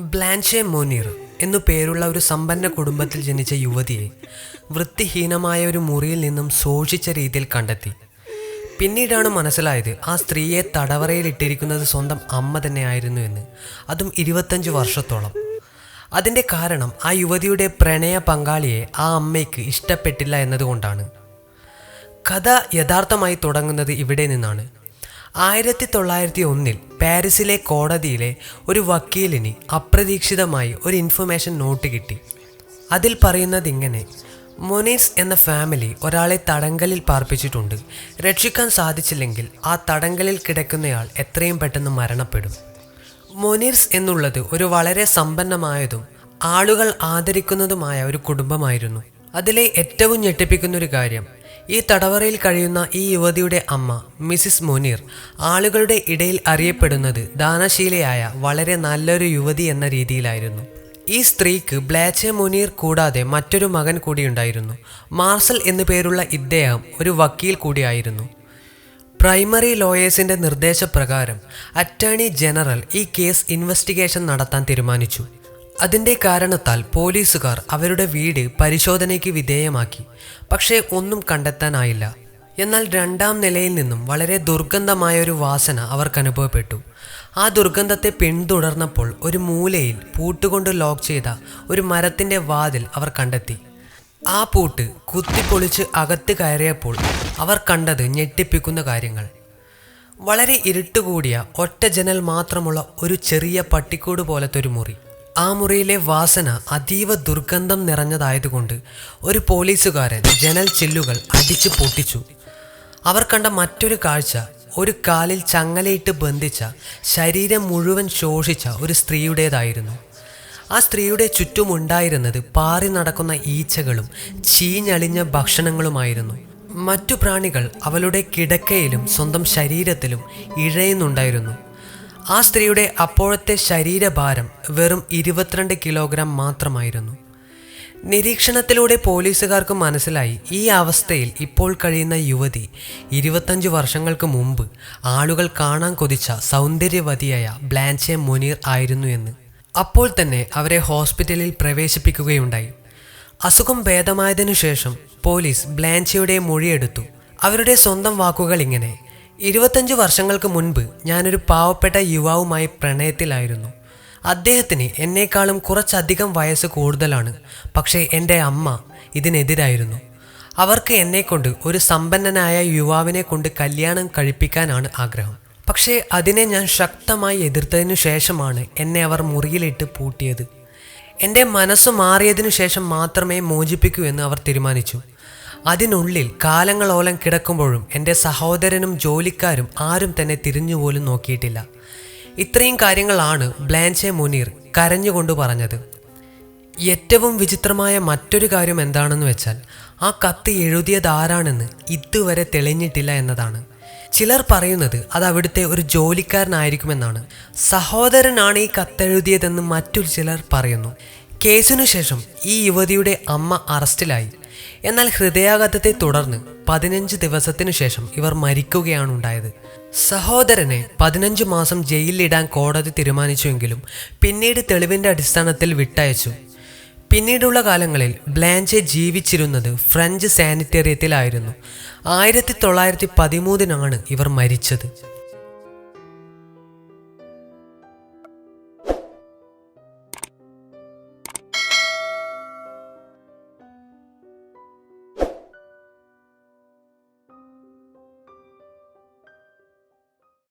ബ്ലാൻഷെ മോനീർ എന്നു പേരുള്ള ഒരു സമ്പന്ന കുടുംബത്തിൽ ജനിച്ച യുവതിയെ വൃത്തിഹീനമായ ഒരു മുറിയിൽ നിന്നും സൂക്ഷിച്ച രീതിയിൽ കണ്ടെത്തി. പിന്നീടാണ് മനസ്സിലായത് ആ സ്ത്രീയെ തടവറയിൽ ഇട്ടിരിക്കുന്നത് സ്വന്തം അമ്മ തന്നെയായിരുന്നു എന്ന്. അതും ഇരുപത്തഞ്ച് വർഷത്തോളം. അതിന്റെ കാരണം ആ യുവതിയുടെ പ്രണയ പങ്കാളിയെ ആ അമ്മയ്ക്ക് ഇഷ്ടപ്പെട്ടില്ല എന്നതുകൊണ്ടാണ്. കഥ യഥാർത്ഥമായി തുടങ്ങുന്നത് ഇവിടെ നിന്നാണ്. ആയിരത്തി തൊള്ളായിരത്തി ഒന്നിൽ പാരീസിലെ കോടതിയിലെ ഒരു വക്കീലിന് അപ്രതീക്ഷിതമായി ഒരു ഇൻഫർമേഷൻ നോട്ട് കിട്ടി. അതിൽ പറയുന്നത് ഇങ്ങനെ മൊനീസ് എന്ന ഫാമിലി ഒരാളെ തടങ്കലിൽ പാർപ്പിച്ചിട്ടുണ്ട്. രക്ഷിക്കാൻ സാധിച്ചില്ലെങ്കിൽ ആ തടങ്കലിൽ കിടക്കുന്നയാൾ എത്രയും പെട്ടെന്ന് മരണപ്പെടും. മൊനീർസ് എന്നുള്ളത് ഒരു വളരെ സമ്പന്നമായതും ആളുകൾ ആദരിക്കുന്നതുമായ ഒരു കുടുംബമായിരുന്നു. അതിലെ ഏറ്റവും ഞെട്ടിപ്പിക്കുന്ന ഒരു കാര്യം ഈ തടവറയിൽ കഴിയുന്ന ഈ യുവതിയുടെ അമ്മ മിസിസ് മുനീർ ആളുകളുടെ ഇടയിൽ അറിയപ്പെടുന്നത് ദാനശീലയായ വളരെ നല്ലൊരു യുവതി എന്ന രീതിയിലായിരുന്നു. ഈ സ്ത്രീക്ക് ബ്ലാച്ചെ മുനീർ കൂടാതെ മറ്റൊരു മകൻ കൂടിയുണ്ടായിരുന്നു മാർസൽ എന്നു പേരുള്ള ഇദ്ദേഹം ഒരു വക്കീൽ കൂടിയായിരുന്നു. പ്രൈമറി ലോയേഴ്സിന്റെ നിർദ്ദേശപ്രകാരം അറ്റേണി ജനറൽ ഈ കേസ് ഇൻവെസ്റ്റിഗേഷൻ നടത്താൻ തീരുമാനിച്ചു. അതിന്റെ കാരണത്താൽ പോലീസുകാർ അവരുടെ വീട് പരിശോധനയ്ക്ക് വിധേയമാക്കി. പക്ഷേ ഒന്നും കണ്ടെത്താനായില്ല. എന്നാൽ രണ്ടാം നിലയിൽ നിന്നും വളരെ ദുർഗന്ധമായ ഒരു വാസന അവർക്ക് അനുഭവപ്പെട്ടു. ആ ദുർഗന്ധത്തെ പിന്തുടർന്നപ്പോൾ ഒരു മൂലയിൽ പൂട്ടുകൊണ്ട് ലോക്ക് ചെയ്ത ഒരു മരത്തിന്റെ വാതിൽ അവർ കണ്ടെത്തി. ആ പൂട്ട് കുത്തിപ്പൊളിച്ച് അകത്ത് കയറിയപ്പോൾ അവർ കണ്ടത് ഞെട്ടിപ്പിക്കുന്ന കാര്യങ്ങൾ. വളരെ ഇരുട്ടുകൂടിയ ഒറ്റ ജനൽ മാത്രമുള്ള ഒരു ചെറിയ പട്ടിക്കൂട് പോലത്തെ ഒരു മുറി. ആ മുറിയിലെ വാസന അതീവ ദുർഗന്ധം നിറഞ്ഞതായതുകൊണ്ട് ഒരു പോലീസുകാരൻ ജനൽ ചില്ലുകൾ അടിച്ചു പൊട്ടിച്ചു. അവർ കണ്ട മറ്റൊരു കാഴ്ച ഒരു കാലിൽ ചങ്ങലയിട്ട് ബന്ധിച്ച ശരീരം മുഴുവൻ ശോഷിച്ച ഒരു സ്ത്രീയുടേതായിരുന്നു. ആ സ്ത്രീയുടെ ചുറ്റുമുണ്ടായിരുന്നത് പാറി നടക്കുന്ന ഈച്ചകളും ചീഞ്ഞളിഞ്ഞ ഭക്ഷണങ്ങളുമായിരുന്നു. മറ്റു പ്രാണികൾ അവളുടെ കിടക്കയിലും സ്വന്തം ശരീരത്തിലും ഇഴയുന്നുണ്ടായിരുന്നു. ആ സ്ത്രീയുടെ അപ്പോഴത്തെ ശരീരഭാരം വെറും ഇരുപത്തിരണ്ട് കിലോഗ്രാം മാത്രമായിരുന്നു. നിരീക്ഷണത്തിലൂടെ പോലീസുകാർക്ക് മനസ്സിലായി ഈ അവസ്ഥയിൽ ഇപ്പോൾ കഴിയുന്ന യുവതി ഇരുപത്തഞ്ച് വർഷങ്ങൾക്ക് മുമ്പ് ആളുകൾ കാണാൻ കൊതിച്ച സൗന്ദര്യവതിയായ ബ്ലാൻചെ മുനീർ ആയിരുന്നു എന്ന്. അപ്പോൾ തന്നെ അവരെ ഹോസ്പിറ്റലിൽ പ്രവേശിപ്പിക്കുകയുണ്ടായി. അസുഖം ഭേദമായതിനു ശേഷം പോലീസ് ബ്ലാൻചയുടെ മൊഴിയെടുത്തു. അവരുടെ സ്വന്തം വാക്കുകൾ ഇങ്ങനെ ഇരുപത്തഞ്ച് വർഷങ്ങൾക്ക് മുൻപ് ഞാനൊരു പാവപ്പെട്ട യുവാവുമായി പ്രണയത്തിലായിരുന്നു. അദ്ദേഹത്തിന് എന്നേക്കാളും കുറച്ചധികം വയസ്സ് കൂടുതലാണ്. പക്ഷേ എന്റെ അമ്മ ഇതിനെതിരായിരുന്നു. അവർക്ക് എന്നെക്കൊണ്ട് ഒരു സമ്പന്നനായ യുവാവിനെ കൊണ്ട് കല്യാണം കഴിപ്പിക്കാനാണ് ആഗ്രഹം. പക്ഷേ അതിനെ ഞാൻ ശക്തമായി എതിർത്തതിനു ശേഷമാണ് എന്നെ അവർ മുറിയിലിട്ട് പൂട്ടിയത്. എന്റെ മനസ്സ് മാറിയതിനു ശേഷം മാത്രമേ മോചിപ്പിക്കൂ എന്ന് അവർ തീരുമാനിച്ചു. അതിനുള്ളിൽ കാലങ്ങളോളം കിടക്കുമ്പോഴും എന്റെ സഹോദരനും ജോലിക്കാരും ആരും തന്നെ തിരിഞ്ഞുപോലും നോക്കിയിട്ടില്ല. ഇത്രയും കാര്യങ്ങളാണ് ബ്ലാൻചെ മുനീർ കരഞ്ഞുകൊണ്ട് പറഞ്ഞത്. ഏറ്റവും വിചിത്രമായ മറ്റൊരു കാര്യം എന്താണെന്ന് വെച്ചാൽ ആ കത്ത് എഴുതിയത് ആരാണെന്ന് ഇതുവരെ തെളിഞ്ഞിട്ടില്ല എന്നതാണ്. ചിലർ പറയുന്നത് അത് അവിടുത്തെ ഒരു ജോലിക്കാരനായിരിക്കുമെന്നാണ്. സഹോദരനാണ് ഈ കത്തെഴുതിയതെന്ന് മറ്റൊരു ചിലർ പറയുന്നു. കേസിനു ശേഷം ഈ യുവതിയുടെ അമ്മ അറസ്റ്റിലായി. എന്നാൽ ഹൃദയാഘാതത്തെ തുടർന്ന് പതിനഞ്ച് ദിവസത്തിനു ശേഷം ഇവർ മരിക്കുകയാണ് ഉണ്ടായത്. സഹോദരനെ പതിനഞ്ച് മാസം ജയിലിലിടാൻ കോടതി തീരുമാനിച്ചുവെങ്കിലും പിന്നീട് തെളിവിന്റെ അടിസ്ഥാനത്തിൽ വിട്ടയച്ചു. പിന്നീടുള്ള കാലങ്ങളിൽ ബ്ലാൻചെ ജീവിച്ചിരുന്നത് ഫ്രഞ്ച് സാനിറ്റേറിയത്തിലായിരുന്നു. ആയിരത്തി തൊള്ളായിരത്തി പതിമൂന്നിനാണ് ഇവർ മരിച്ചത്.